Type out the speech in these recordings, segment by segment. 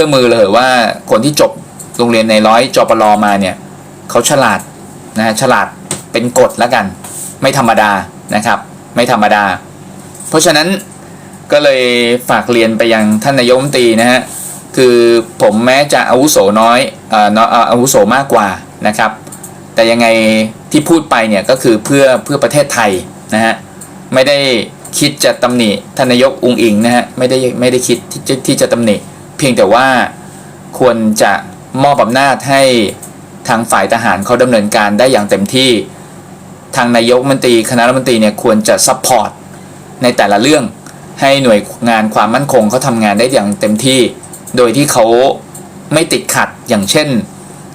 ชื่อมือเลยว่าคนที่จบโรงเรียนในร้อยจปรมาเนี่ยเขาฉลาดนะฮะฉลาดเป็นกฎแล้วกัน ไม่ธรรมดานะครับ ไม่ธรรมดา เพราะฉะนั้นก็เลยฝากเรียนไปยังท่านนายกมตรีนะฮะคือผมแม้จะอาวุโสน้อยอ่อน้อาวุโสมากกว่านะครับ แต่ยังไงที่พูดไปเนี่ยก็คือเพื่อเพื่อประเทศไทยนะฮะไม่ได้คิดจะตำหนิท่านนายกอุงอิงนะฮะไม่ได้ไม่ได้คิดที่จะที่จะตำหนิ เพียงแต่ว่าควรจะมอบอำนาจให้ทางฝ่ายทหารเขาดำเนินการได้อย่างเต็มที่ ทางนายกรัฐมนตรีคณะรัฐมนตรีเนี่ยควรจะซัพพอร์ตในแต่ละเรื่องให้หน่วยงานความมั่นคงเขาทำงานได้อย่างเต็มที่ โดยที่เขาไม่ติดขัดอย่างเช่น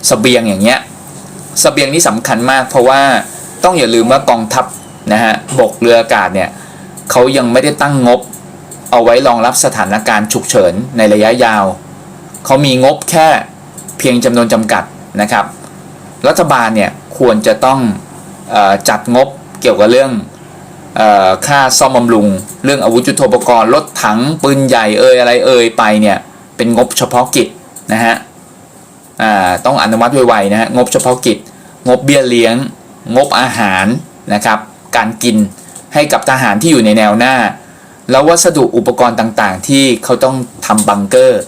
สเบียงอย่างเงี้ยสเบียงนี่สำคัญมาก เพราะว่าต้องอย่าลืมว่ากองทัพนะฮะบกเรืออากาศเนี่ยเขายังไม่ได้ตั้งงบ เอาไว้รองรับสถานการณ์ฉุกเฉินในระยะยาว เขามีงบแค่เพียงจำนวนจำกัดนะครับ รัฐบาลเนี่ยควรจะต้องอจัดงบเกี่ยวกับเรื่องอค่าซ่อมบำรุง เรื่องอาวุธยุทโธปกรณ์รถถังปืนใหญ่เอ่ยอะไรเอ่ยไปเนี่ยเป็นงบเฉพาะกิจนะฮะต้องอนุมัติไวๆนะฮะงบเฉพาะกิจ งบเบี้ยเลี้ยง งบอาหารนะครับ การกินให้กับทหารที่อยู่ในแนวหน้า แล้ววัสดุอุปกรณ์ต่างๆ ที่เขาต้องทำบังเกอร์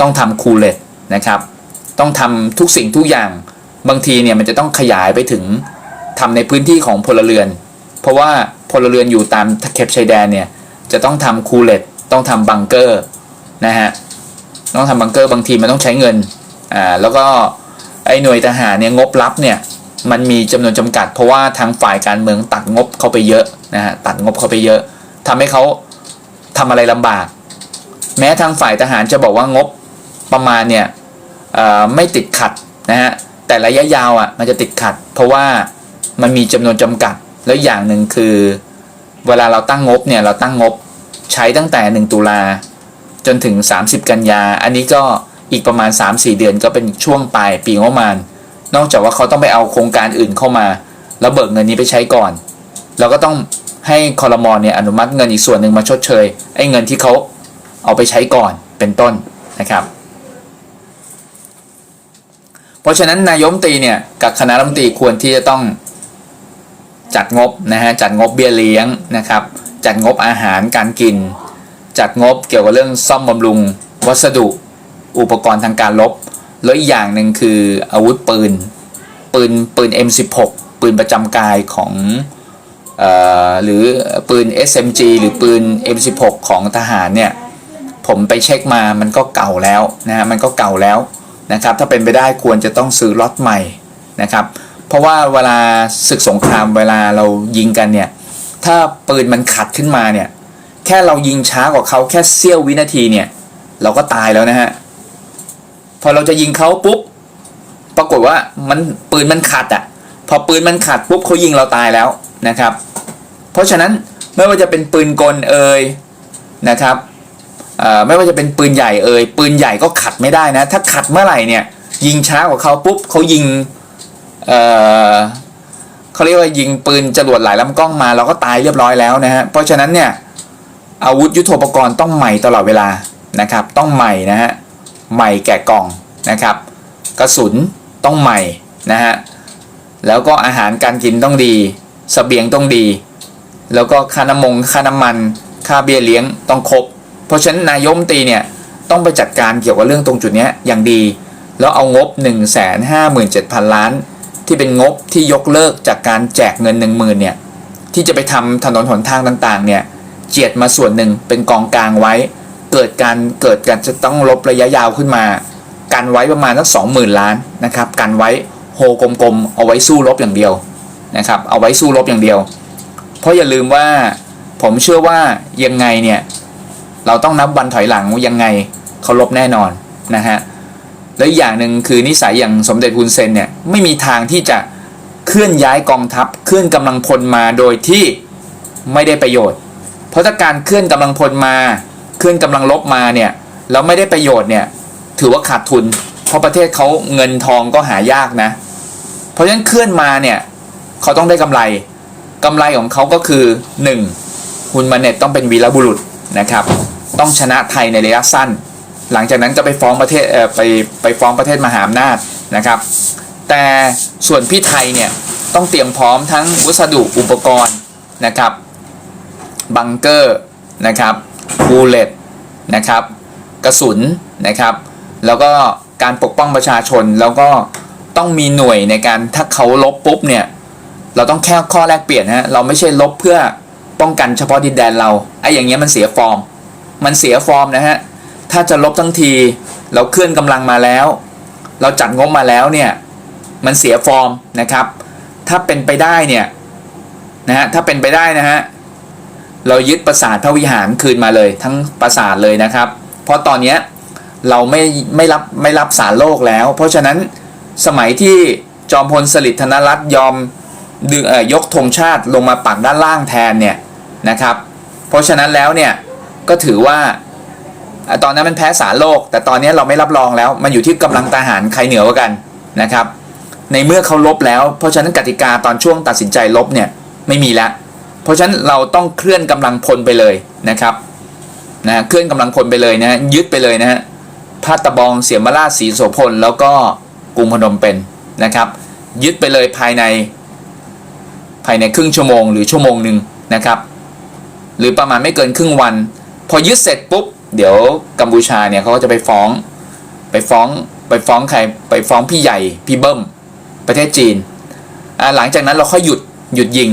ต้องทำคูลเลตนะครับ ต้องทำทุกสิ่งทุกอย่าง บางทีเนี่ยมันจะต้องขยายไปถึงทำในพื้นที่ของพลเรือน เพราะว่าพลเรือนอยู่ตามเข็บชายแดนเนี่ยจะต้องทำคูลเลตต้องทำบังเกอร์นะฮะต้องทำบังเกอร์บางทีมันต้องใช้เงินอ่าแล้วก็ไอ้หน่วยทหารเนี่ยงบลับเนี่ยมันมีจำนวนจำกัด เพราะว่าทางฝ่ายการเมืองตัดงบเข้าไปเยอะนะฮะตัดงบเข้าไปเยอะ ทำให้เขาทำอะไรลำบาก แม้ทางฝ่ายทหารจะบอกว่างบประมาณเนี่ยไม่ติดขัดนะฮะแต่ระยะยาวอะมันจะติดขัด เพราะว่ามันมีจำนวนจำกัด แล้วอย่างหนึ่งคือ เวลาเราตั้งงบเนี่ยเราตั้งงบใช้ตั้งแต่ 1 ตุลาจนถึง 30 กันยา อันนี้ก็อีกประมาณ 3-4 เดือนก็เป็นช่วงปลายปีงบประมาณ นอกจากว่าเขาต้องไปเอาโครงการอื่นเข้ามา แล้วเบิกเงินนี้ไปใช้ก่อน เราก็ต้อง ให้คอรมอเนี่ยอนุมัติเงินอีกส่วนหนึ่งมาชดเชยไอ้เงินที่เขาเอาไปใช้ก่อนเป็นต้นนะครับเพราะฉะนั้นนายมตีเนี่ยกับคณะรัฐมนตรีควรที่จะต้องจัดงบนะฮะจัดงบเบี้ยเลี้ยงนะครับ จัดงบอาหารการกิน จัดงบเกี่ยวกับเรื่องซ่อมบำรุง วัสดุอุปกรณ์ทางการรบแล้วอีกอย่างหนึ่งคืออาวุธปืน ปืนปืน M16 ปืนประจำกายของ หรือปืน SMG หรือปืน M16 ของทหารเนี่ยผมไปเช็คมามันก็เก่าแล้วนะฮะมันก็เก่าแล้วนะครับถ้าเป็นไปได้ควรจะต้องซื้อล็อตใหม่นะครับเพราะว่าเวลาศึกสงครามเวลาเรายิงกันเนี่ยถ้าปืนมันขัดขึ้นมาเนี่ยแค่เรายิงช้ากว่าเขาแค่เสี้ยววินาทีเนี่ยเราก็ตายแล้วนะฮะพอเราจะยิงเขาปุ๊บปรากฏว่ามันปืนมันขัดอะ่ะพอปืนมันขัดปุ๊บเขายิงเราตายแล้ว นะครับ เพราะฉะนั้นไม่ว่าจะเป็นปืนกลเอ่ยนะครับไม่ว่าจะเป็นปืนใหญ่เอ่ยปืนใหญ่ก็ขัดไม่ได้นะ ถ้าขัดเมื่อไหร่เนี่ยยิงช้ากว่าเขาปุ๊บเขายิงเเขาเรียกว่ายิงปืนจรวดหลายลำกล้องมาเราก็ตายเรียบร้อยแล้วนะฮะเพราะฉะนั้นเนี่ยอาวุธยุทโธปกรณ์ต้องใหม่ตลอดเวลานะครับ ต้องใหม่นะฮะใหม่แกะกล่องนะครับ กระสุนต้องใหม่นะฮะแล้วก็อาหารการกินต้องดี สเสบียงต้องดี แล้วก็ค่าน้ำมงค่าน้ำมัน ค่าเบี้ยเลี้ยงต้องครบ เพราะฉะนั้นนายมตีเนี่ยต้องไปจัดการเกี่ยวกับเรื่องตรงจุดนี้อย่างดี แล้วเอางบ 1 5 7 0 0 0 ล้าน ที่เป็นงบที่ยกเลิกจากการแจกเงิน 1 0,000เนี่ยที่จะไปทำถนนหนทางต่างๆเนี่ยเจียดมาส่วนหนึ่งเป็นกองกลางไว้ เกิดการเกิดการจะต้องลบระยะยาวขึ้นมา กันไว้ประมาณสักสองหมื่นล้านนะครับกันไว้โฮกลมๆเอาไว้สู้รบอย่างเดียว นะครับเอาไว้สู้รบอย่างเดียว เพราะอย่าลืมว่าผมเชื่อว่ายังไงเนี่ยเราต้องนับวันถอยหลังว่ายังไงเขาลบแน่นอนนะฮะแล้วอย่างหนึ่งคือนิสัยอย่างสมเด็จฮุนเซนเนี่ยไม่มีทางที่จะเคลื่อนย้ายกองทัพเคลื่อนกำลังพลมาโดยที่ไม่ได้ประโยชน์ เพราะถ้าการเคลื่อนกำลังพลมา เคลื่อนกำลังลบมาเนี่ยแล้วไม่ได้ประโยชน์เนี่ยถือว่าขาดทุน เพราะประเทศเขาเงินทองก็หายากนะ เพราะฉะนั้นเคลื่อนมาเนี่ย เขาต้องได้กำไรกำไรของเขาก็คือ 1. ฮุนมาเน็ตต้องเป็นวีรบุรุษนะครับ ต้องชนะไทยในระยะสั้น หลังจากนั้นก็ไปฟ้องประเทศเไปไปฟ้องประเทศมหาอำนาจนะครับ แต่ส่วนพี่ไทยเนี่ยต้องเตรียมพร้อมทั้งวัสดุอุปกรณ์นะครับบังเกอร์นะครับบูเลตนะครับกระสุนนะครับ แล้วก็การปกป้องประชาชนแล้วก็ต้องมีหน่วยในการถ้าเขาลบปุ๊บเนี่ย เราต้องแค่ข้อแรกเปลี่ยนฮะเราไม่ใช่ลบเพื่อป้องกันเฉพาะดินแดนเราไอ้อย่างเงี้ยมันเสียฟอร์ม มันเสียฟอร์มนะฮะถ้าจะลบทั้งที เราเคลื่อนกำลังมาแล้ว เราจัดงบมาแล้วเนี่ยมันเสียฟอร์มนะครับ ถ้าเป็นไปได้เนี่ยนะฮะถ้าเป็นไปได้นะฮะเรายึดปราสาทพระวิหารคืนมาเลยทั้งปราสาทเลยนะครับ เพราะตอนเนี้ยเราไม่ไม่รับไม่รับสารโลกแล้ว เพราะฉะนั้นสมัยที่จอมพลสฤษดิ์ธนรัตน์ยอม ดึงเอ่อยกธงชาติลงมาปักด้านล่างแทนเนี่ยนะครับ เพราะฉะนั้นแล้วเนี่ยก็ถือว่าตอนนั้นมันแพ้สารโลก แต่ตอนนี้เราไม่รับรองแล้ว มันอยู่ที่กำลังทหารใครเหนือกว่ากันนะครับ ในเมื่อเขาลบแล้ว เพราะฉะนั้นกติกาตอนช่วงตัดสินใจลบเนี่ยไม่มีแล้ว เพราะฉะนั้นเราต้องเคลื่อนกำลังพลไปเลยนะครับนะเคลื่อนกำลังพลไปเลยนะยึดไปเลยนะฮะพาตะบองเสียมราชสีโสพลแล้วก็กรุงพนมเปญนะครับ ยึดไปเลยภายใน ภายในครึ่งชั่วโมงหรือชั่วโมงหนึ่งนะครับ หรือประมาณไม่เกินครึ่งวัน พอยึดเสร็จปุ๊บ เดี๋ยวกัมพูชาเนี่ยเขาก็จะไปฟ้อง ไปฟ้องไปฟ้องใครไปฟ้องพี่ใหญ่พี่เบิ้มประเทศจีนหลังจากนั้นเราค่อยหยุดหยุดยิง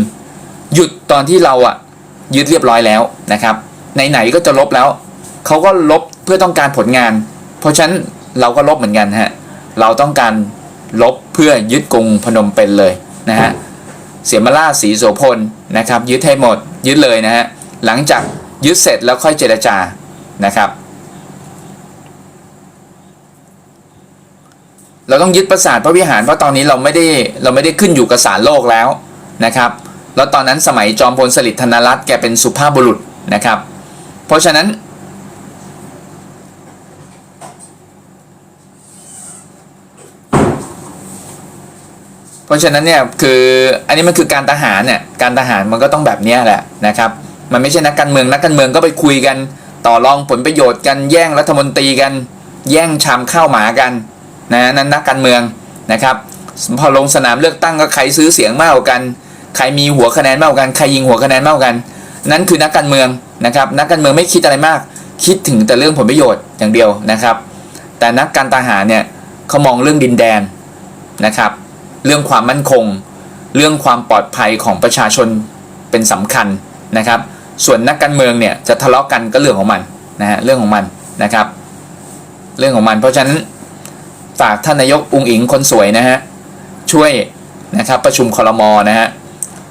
หยุดตอนที่เราอะยึดเรียบร้อยแล้วนะครับไหนๆก็จะลบแล้วเขาก็ลบเพื่อต้องการผลงาน เพราะฉะนั้นเราก็ลบเหมือนกันฮะเราต้องการลบเพื่อยึดกรุงพนมเปญเลยนะฮะ เสียมาล่าสีโสพลนะครับยึดให้หมดยึดเลยนะฮะหลังจากยึดเสร็จแล้วค่อยเจรจานะครับ เราต้องยึดปราสาทพระวิหารเพราะตอนนี้เราไม่ได้เราไม่ได้ขึ้นอยู่กับศาลโลกแล้วนะครับแล้วตอนนั้นสมัยจอมพลสฤษดิ์ธนรัตน์แกเป็นสุภาพบุรุษนะครับ เพราะฉะนั้น เพราะฉะนั้นเนี่ยคืออันนี้มันคือการทหารเนี่ยการทหารมันก็ต้องแบบนี้แหละนะครับมันไม่ใช่นักการเมืองนักการเมืองก็ไปคุยกัน ต่อรองผลประโยชน์กันแย่งรัฐมนตรีกัน แย่งชามข้าวหมากันนะนั่นนักการเมืองนะครับพอลงสนามเลือกตั้งก็ใครซื้อเสียงมากกว่ากัน ใครมีหัวคะแนนมากกว่ากันใครยิงหัวคะแนนมากกว่ากัน นั่นคือนักการเมืองนะครับนักการเมืองไม่คิดอะไรมาก คิดถึงแต่เรื่องผลประโยชน์อย่างเดียวนะครับ แต่นักการทหารเนี่ยเขามองเรื่องดินแดนนะครับ เรื่องความมั่นคง เรื่องความปลอดภัยของประชาชนเป็นสำคัญนะครับ ส่วนนักการเมืองเนี่ยจะทะเลาะกันก็เรื่องของมันนะฮะเรื่องของมันนะครับ เรื่องของมัน เพราะฉะนั้นฝากท่านนายกอุงอิงคนสวยนะฮะช่วยนะครับประชุมคอรมอนะฮะ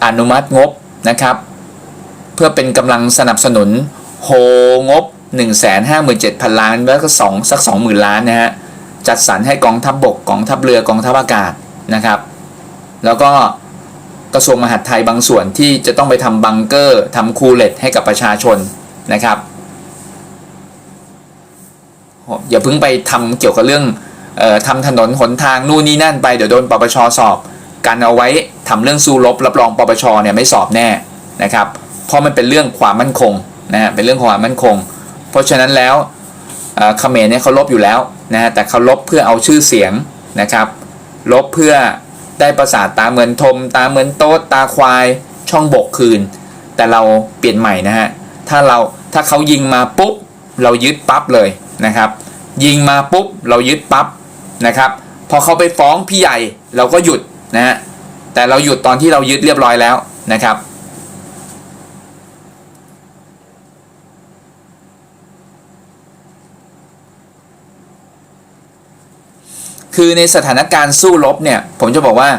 อนุมัติงบนะครับ เพื่อเป็นกำลังสนับสนุนโฮงบ 1 5 7 0 0 0 ล้านแล้วก็สองสัก 20,000 ล้านนะฮะจัดสรรให้กองทัพบบกกองทัพเรือกองทัพอากาศ นะครับ แล้วก็กระทรวงมหาดไทยบางส่วนที่จะต้องไปทำบังเกอร์ทำคูเลตให้กับประชาชนนะครับอย่าเพิ่งไปทำเกี่ยวกับเรื่องออทำถนนหนทางนู่นนี่นั่นไปเดี๋ยวโดนปปชสอบ การเอาไว้ทำเรื่องสู้รบรับรองปปชเนี่ยไม่สอบแน่นะครับ เพราะมันเป็นเรื่องความมั่นคงนะฮะเป็นเรื่องความมั่นคง เพราะฉะนั้นแล้วเอ่อเขมรเนี่ยเขาลบอยู่แล้วนะฮะแต่เขาลบเพื่อเอาชื่อเสียงนะครับ ลบเพื่อได้ประสาทตาเหมือนทม ตาเหมือนโต๊ดตาควายช่องบกคืน แต่เราเปลี่ยนใหม่นะฮะ ถ้าเราถ้าเขายิงมาปุ๊บ เรายึดปั๊บเลยนะครับ ยิงมาปุ๊บ เรายึดปั๊บนะครับ พอเขาไปฟ้องพี่ใหญ่เราก็หยุดนะฮะแต่เราหยุดตอนที่เรายึดเรียบร้อยแล้วนะครับ คือในสถานการณ์สู้รบเนี่ยผมจะบอกว่า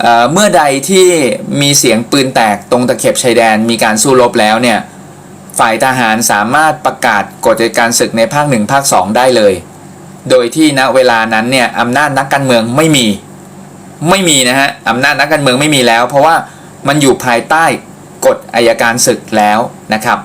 เเมื่อใดที่มีเสียงปืนแตกตรงตะเข็บชายแดนมีการสู้รบแล้วเนี่ยฝ่ายทหารสามารถประกาศกฎการศึกในภาคหนึ่งภาคสองได้เลย โดยที่ณเวลานั้นเนี่ยอำนาจนักการเมืองไม่มี ไม่มีนะฮะอำนาจนักการเมืองไม่มีแล้ว เพราะว่ามันอยู่ภายใต้กฎอายการศึกแล้วนะครับ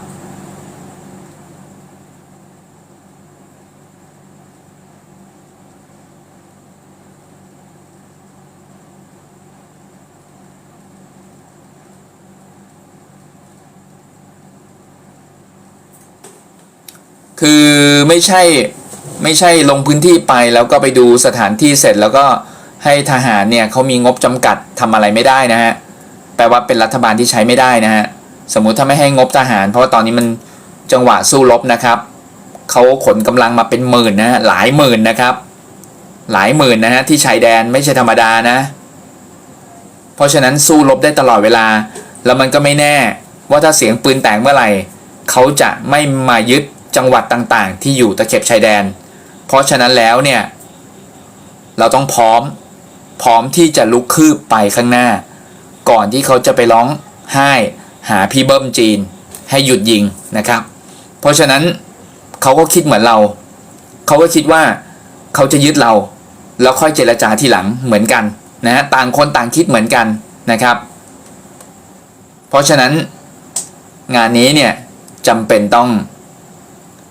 คือไม่ใช่ไม่ใช่ลงพื้นที่ไปแล้วก็ไปดูสถานที่เสร็จแล้วก็ให้ทหารเนี่ยเขามีงบจำกัดทำอะไรไม่ได้นะฮะแปลว่าเป็นรัฐบาลที่ใช้ไม่ได้นะฮะสมมุติถ้าไม่ให้งบทหาร เพราะว่าตอนนี้มันจังหวะสู้รบนะครับเขาขนกำลังมาเป็นหมื่นนะฮะหลายหมื่นนะครับ หลายหมื่นนะฮะที่ชายแดนไม่ใช่ธรรมดานะ เพราะฉะนั้นสู้รบได้ตลอดเวลา แล้วมันก็ไม่แน่ว่าถ้าเสียงปืนแตกเมื่อไหร่เขาจะไม่มายึด จังหวัดต่างๆ ที่อยู่ตะเข็บชายแดน เพราะฉะนั้นแล้วเนี่ยเราต้องพร้อมพร้อมที่จะลุกคืบไปข้างหน้า ก่อนที่เขาจะไปร้องไห้หาพี่เบิ้มจีนให้หยุดยิงนะครับ เพราะฉะนั้นเขาก็คิดเหมือนเรา เขาก็คิดว่าเขาจะยึดเรา แล้วค่อยเจรจาทีหลังเหมือนกันนะฮะต่างคนต่างคิดเหมือนกันนะครับ เพราะฉะนั้นงานนี้เนี่ยจำเป็นต้อง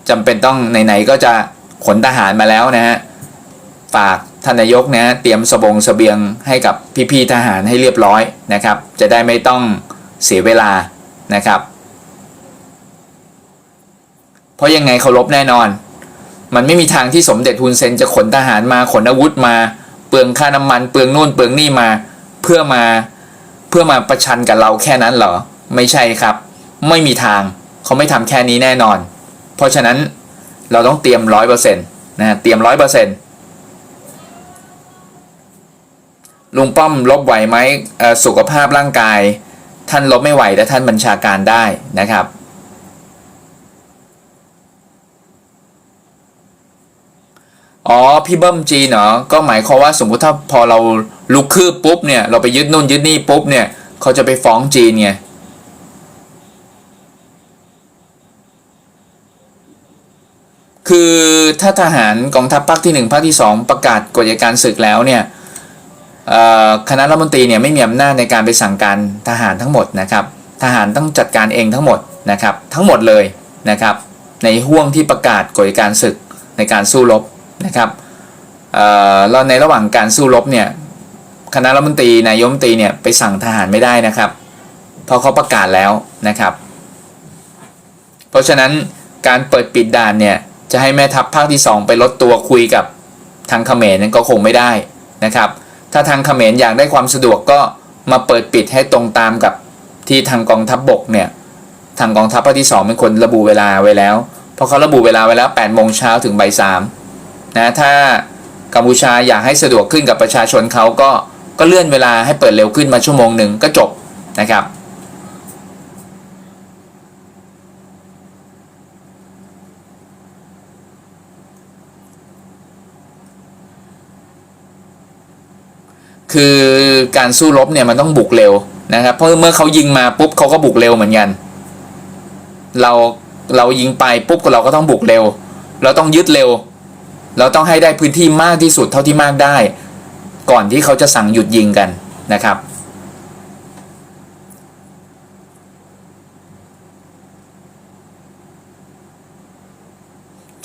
จำเป็นต้องไหนๆก็จะขนทหารมาแล้วนะฮะฝากท่านนายกนะเตรียมสบงสเสบียงให้กับพี่ๆทหารให้เรียบร้อยนะครับ จะได้ไม่ต้องเสียเวลานะครับ เพราะยังไงเคารพแน่นอน มันไม่มีทางที่สมเด็จฮุนเซนจะขนทหารมาขนอาวุธมา เปลืองค่าน้ำมันเปลืองนู่นเปลืองนี่มาเพื่อมาเพื่อมาประชันกับเราแค่นั้นเหรอ ไม่ใช่ครับ ไม่มีทางเขาไม่ทำแค่นี้แน่นอน เพราะฉะนั้นเราต้องเตรียมร้อยเปอร์เซ็นต์นะเตรียมร้อยเปอร์เซ็นต์ลุงป้อมลบไหวไหมสุขภาพร่างกาย ท่านลบไม่ไหวแต่ท่านบัญชาการได้นะครับอ๋อพี่เบิ้มจีเหรอก็หมายความว่าสมมุติถ้าพอเราลุกคืบปุ๊บเนี่ยเราไปยึดนู่นยึดนี่ปุ๊บเนี่ยเขาจะไปฟ้องจีนไง คือถ้าทหารกองทัพภาคที่ 1 ภาคที่ 2 ประกาศกฎอัยการศึกแล้วเนี่ยคณะรัฐมนตรีเนี่ยไม่มีอำนาจในการไปสั่งการทหารทั้งหมดนะครับ ทหารต้องจัดการเองทั้งหมดนะครับ ทั้งหมดเลยนะครับ ในห่วงที่ประกาศกฎอัยการศึกในการสู้รบนะครับเอ่อแล้วในระหว่างการสู้รบเนี่ยคณะรัฐมนตรีนายมนตรีเนี่ยไปสั่งทหารไม่ได้นะครับเพราะเขาประกาศแล้วนะครับ เพราะฉะนั้นการเปิดปิดด่านเนี่ย จะให้แม่ทัพภาคที่ 2 ไปลดตัวคุยกับทางเขมรนั้นก็คงไม่ได้นะครับ ถ้าทางเขมรอยากได้ความสะดวกก็มาเปิดปิดให้ตรงตามกับที่ทางกองทัพบบกเนี่ยทางกองทัพภาคที่ 2 เป็นคนระบุเวลาไว้แล้ว เพราะเขาระบุเวลาไว้แล้ว8โมงเช้าถึงบ่ายสามนะถ้ากัมพูชาอยากให้สะดวกขึ้นกับประชาชนเขาก็ก็เลื่อนเวลาให้เปิดเร็วขึ้นมาชั่วโมงหนึ่งก็จบนะครับ คือการสู้รบเนี่ยมันต้องบุกเร็วนะครับ เพราะเมื่อเขายิงมาปุ๊บเขาก็บุกเร็วเหมือนกัน เราเรายิงไปปุ๊บเราก็ต้องบุกเร็ว เราต้องยึดเร็ว เราต้องให้ได้พื้นที่มากที่สุดเท่าที่มากได้ ก่อนที่เขาจะสั่งหยุดยิงกันนะครับ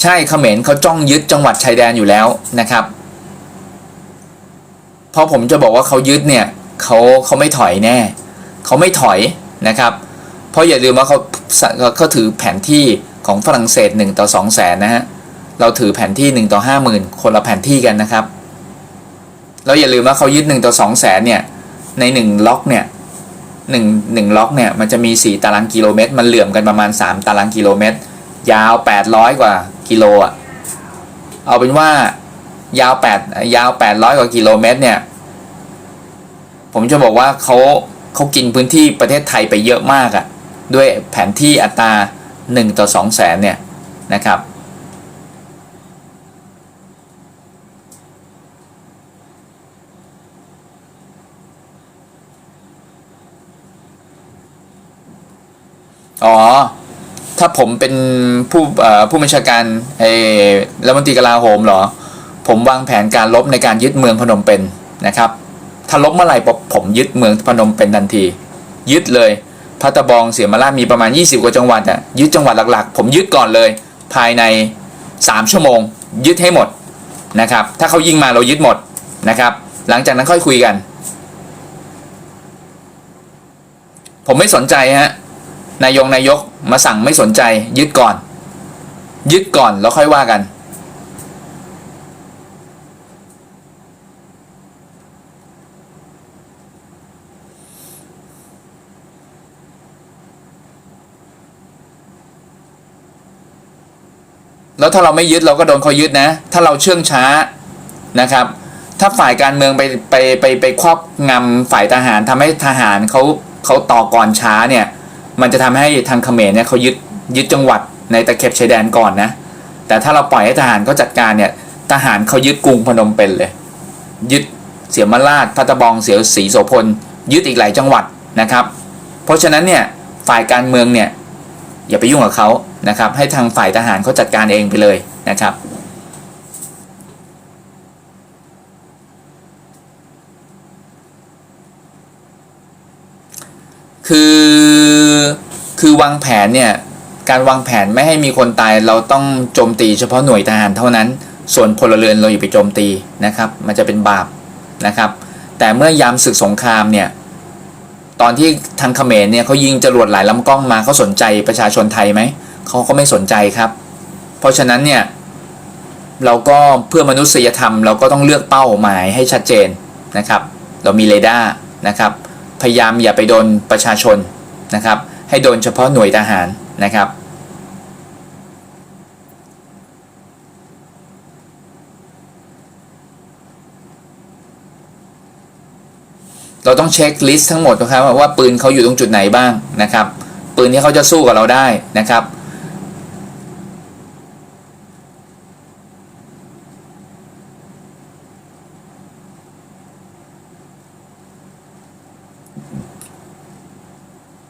ใช่เขมรเขาจ้องยึดจังหวัดชายแดนอยู่แล้วนะครับ เพราะผมจะบอกว่าเขายึดเนี่ยเขาเขาไม่ถอยแน่ เขาไม่ถอยนะครับ เพราะอย่าลืมว่าเขาเขาถือแผนที่ของฝรั่งเศส1ต่อ2แสนนะฮะเราถือแผนที่ 1 ต่อ 5 0,000 คนละแผนที่กันนะครับแล้วอย่าลืมว่าเขายึด 1 ต่อ2แสนเนี่ยใน1ล็อกเนี่ย1 1ล็อกเนี่ยมันจะมี 4 ตารางกิโลเมตร มันเหลื่อมกันประมาณ 3 ตารางกิโลเมตร ยาว 800 กว่ากิโลอะเอาเป็นว่า ยาว8ยาว 800 กว่ากิโลเมตรเนี่ย ผมจะบอกว่าเขาเขากินพื้นที่ประเทศไทยไปเยอะมากอะ่ะ ด้วยแผนที่อัตรา 1 ต่อ 2 แสนเนี่ยนะครับ อ๋อ ถ้าผมเป็นผู้ผู้บัญชาการไอ้รัฐมนตรีกลาโหมเหรอ ผมวางแผนการลบในการยึดเมืองพนมเปญนนะครับ ถ้าลบเมื่อไหร่ผมยึดเมืองพนมเปญทันที ยึดเลยพัตตบองเสียมาราชมีประมาณ 20 กว่าจังหวัดอะยึดจังหวัดหลักๆ ผมยึดก่อนเลย ภายใน 3 ชั่วโมง ยึดให้หมดนะครับ ถ้าเขายิงมาเรายึดหมดนะครับ หลังจากนั้นค่อยคุยกัน ผมไม่สนใจฮะนายกนายกมาสั่งไม่สนใจ ยึดก่อน ยึดก่อนแล้วค่อยว่ากัน แล้วถ้าเราไม่ยึดเราก็โดนเขายึดนะ ถ้าเราเชื่องช้านะครับ ถ้าฝ่ายการเมืองไปไปไปไปครอบงำฝ่ายทหารทำให้ทหารเขาเขาต่อกรช้าเนี่ย มันจะทำให้ทางเขมรเนี่ยเขายึดยึดจังหวัดในตะเข็บชายแดนก่อนนะ แต่ถ้าเราปล่อยให้ทหารเขาจัดการเนี่ย ทหารเขายึดกรุงพนมเปญเลย ยึดเสียมราชพัตบองเสียวศรีโสพล ยึดอีกหลายจังหวัดนะครับ เพราะฉะนั้นเนี่ยฝ่ายการเมืองเนี่ยอย่าไปยุ่งกับเขา นะครับ ให้ทางฝ่ายทหารเขาจัดการเองไปเลยนะครับคือคือวางแผนเนี่ยการวางแผนไม่ให้มีคนตายเราต้องโจมตีเฉพาะหน่วยทหารเท่านั้น ส่วนพลเรือนเราอย่าไปโจมตีนะครับ มันจะเป็นบาปนะครับ แต่เมื่อยามศึกสงครามเนี่ยตอนที่ทางเขมรเนี่ยเขายิงจรวดหลายลำกล้องมาเขาสนใจประชาชนไทยไหม เขาก็ไม่สนใจครับ เพราะฉะนั้นเนี่ยเราก็เพื่อมนุษยธรรมเราก็ต้องเลือกเป้าหมายให้ชัดเจนนะครับ เรามีเรดาร์นะครับ พยายามอย่าไปโดนประชาชนนะครับ ให้โดนเฉพาะหน่วยทหารนะครับ เราต้องเช็คลิสต์ทั้งหมดนะครับว่าปืนเขาอยู่ตรงจุดไหนบ้างนะครับ ปืนที่เขาจะสู้กับเราได้นะครับ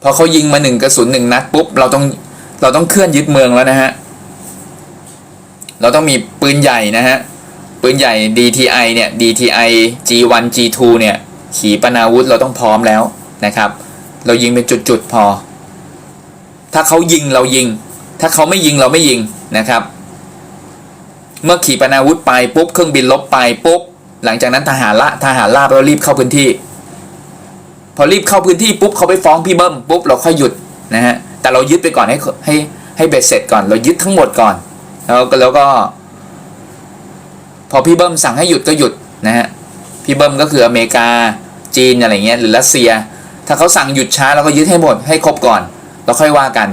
พอเขายิงมาหนึ่งกระสุนหนึ่งนัดปุ๊บเราต้องเราต้องเคลื่อนยึดเมืองแล้วนะฮะเราต้องมีปืนใหญ่นะฮะปืนใหญ่ DTI เนี่ย DTI G1 G2 เนี่ยขีปนาวุธเราต้องพร้อมแล้วนะครับ เรายิงเป็นจุดๆพอ ถ้าเขายิงเรายิง ถ้าเขาไม่ยิงเราไม่ยิงนะครับ เมื่อขีปนาวุธไปปุ๊บเครื่องบินลบไปปุ๊บหลังจากนั้นทหารละทหารลาบแล้วรีบเข้าพื้นที่ พอรีบเข้าพื้นที่ปุ๊บเขาไปฟ้องพี่เบิ้มปุ๊บเราค่อยหยุดนะฮะแต่เรายึดไปก่อนให้ให้ให้เบ็ดเสร็จก่อน เรายึดทั้งหมดก่อนแล้วก็แล้วก็ พอพี่เบิ้มสั่งให้หยุดก็หยุดนะฮะพี่เบิ้มก็คืออเมริกาจีนอะไรเงี้ยหรือรัสเซีย ถ้าเขาสั่งหยุดช้าเราก็ยึดให้หมดให้ครบก่อนแล้วค่อยว่ากัน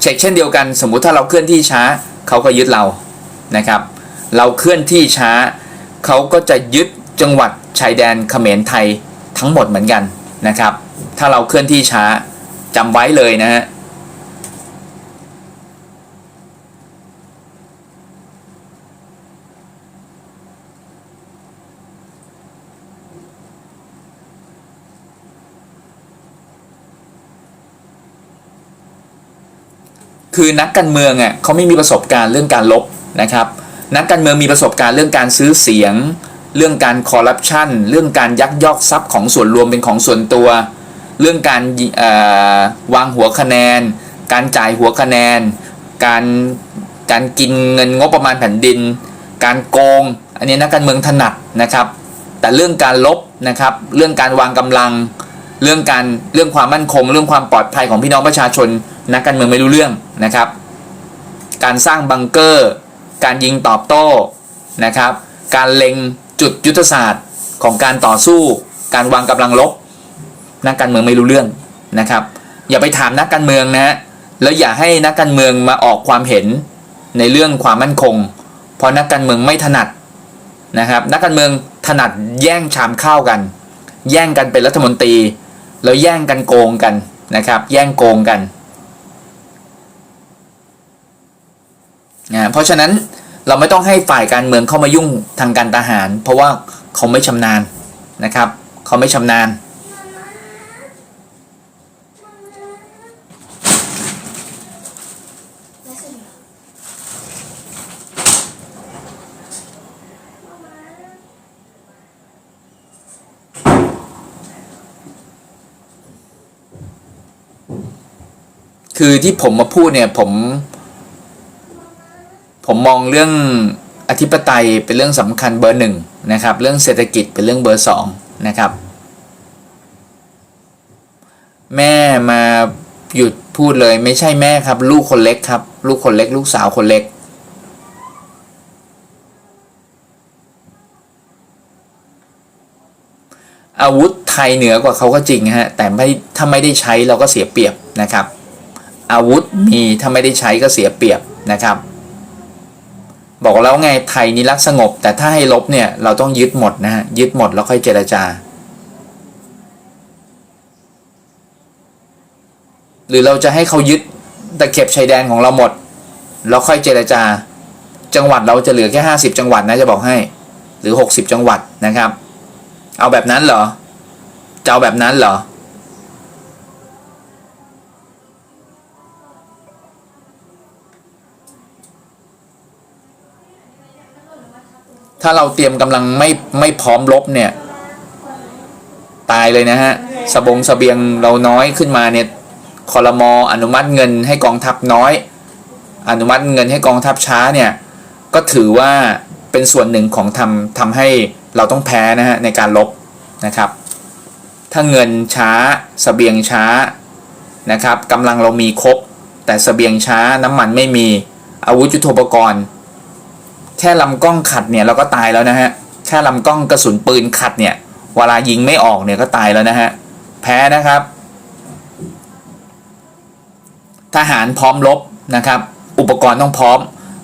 เช็คเช่นเดียวกัน สมมุติถ้าเราเคลื่อนที่ช้าเขาก็ยึดเรานะครับ เราเคลื่อนที่ช้าเขาก็จะยึดจังหวัดชายแดนเขมรไทยทั้งหมดเหมือนกัน นะครับ ถ้าเราเคลื่อนที่ช้าจำไว้เลยนะฮะคือนักการเมืองอะเขาไม่มีประสบการณ์เรื่องการลบนะครับ นักการเมืองมีประสบการณ์เรื่องการซื้อเสียง เรื่องการคอร์รัปชันเรื่องการยักยอกทรัพย์ของส่วนรวมเป็นของส่วนตัว เรื่องการวางหัวคะแนน การจ่ายหัวคะแนน การการกินเงินงบประมาณแผ่นดิน การโกง อันนี้นักการเมืองถนัดนะครับ แต่เรื่องการลบนะครับ เรื่องการวางกำลัง เรื่องการเรื่องความมั่นคง เรื่องความปลอดภัยของพี่น้องประชาชน นักการเมืองไม่รู้เรื่องนะครับ การสร้างบังเกอร์ การยิงตอบโต้นะครับ การเล็ง จุดยุทธศาสตร์ของการต่อสู้ การวางกำลังลบนักการเมืองไม่รู้เรื่องนะครับ อย่าไปถามนักการเมืองนะฮะแล้วอย่าให้นักการเมืองมาออกความเห็นในเรื่องความมั่นคง เพราะนักการเมืองไม่ถนัดนะครับนักการเมืองถนัดแย่งชามข้าวกัน แย่งกันเป็นรัฐมนตรี แล้วแย่งกันโกงกันนะครับ แย่งโกงกันนะเพราะฉะนั้น เราไม่ต้องให้ฝ่ายการเมืองเข้ามายุ่งทางการทหาร เพราะว่าเขาไม่ชำนาญนะครับ เขาไม่ชำนาญ คือที่ผมมาพูดเนี่ยผม ผมมองเรื่องอธิปไตยเป็นเรื่องสำคัญเบอร์หนึ่งนะครับ เรื่องเศรษฐกิจเป็นเรื่องเบอร์สองนะครับ แม่มาหยุดพูดเลยไม่ใช่แม่ครับ ลูกคนเล็กครับ ลูกคนเล็ก ลูกสาวคนเล็ก อาวุธไทยเหนือกว่าเขาก็จริงฮะแต่ไม่ถ้าไม่ได้ใช้เราก็เสียเปรียบนะครับ อาวุธมีถ้าไม่ได้ใช้ก็เสียเปรียบนะครับ บอกแล้วไงไทยนี่รักสงบ แต่ถ้าให้ลบเนี่ยเราต้องยึดหมดนะฮะยึดหมดแล้วค่อยเจรจา หรือเราจะให้เขายึดตะเข็บชายแดนของเราหมด แล้วค่อยเจรจา จังหวัดเราจะเหลือแค่ห้าสิบจังหวัดนะจะบอกให้ หรือหกสิบจังหวัดนะครับ เอาแบบนั้นเหรอจะเอาแบบนั้นเหรอ ถ้าเราเตรียมกำลังไม่ไม่พร้อมรบเนี่ย ตายเลยนะฮะสบงสเสบียงเราน้อยขึ้นมาเนี่ยคอรมออนุมัติเงินให้กองทัพน้อย อนุมัติเงินให้กองทัพช้าเนี่ย ก็ถือว่าเป็นส่วนหนึ่งของทำทำให้เราต้องแพ้นะฮะในการลบนะครับ ถ้าเงินช้าสเสบียงช้านะครับกำลังเรามีครบ แต่สเสบียงช้าน้ำมันไม่มีอาวุธยุทโธปกรณ์ แค่ลำกล้องขัดเนี่ยเราก็ตายแล้วนะฮะแค่ลำกล้องกระสุนปืนขัดเนี่ยเวลายิงไม่ออกเนี่ยก็ตายแล้วนะฮะแพ้นะครับ ทหารพร้อมรบนะครับ อุปกรณ์ต้องพร้อม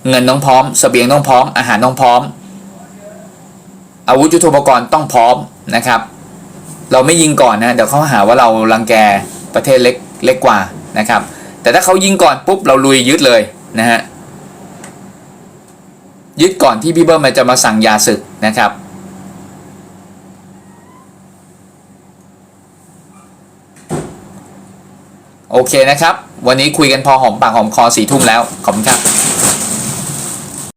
เงินต้องพร้อมสเสบียงต้องพร้อม อาหารต้องพร้อม อาวุธยุทโธปกรณ์ต้องพร้อมนะครับ เราไม่ยิงก่อนนะเดี๋ยวเขาหาว่าเรารังแกประเทศเล็กเล็กกว่านะครับ แต่ถ้าเขายิงก่อนปุ๊บเราลุยยึดเลยนะฮะ ยึดก่อนที่พี่เบิ้มมันจะมาสั่งยาศึกนะครับ โอเคนะครับ วันนี้คุยกันพอหอมปากหอมคอสี่ทุ่มแล้ว ขอบคุณครับ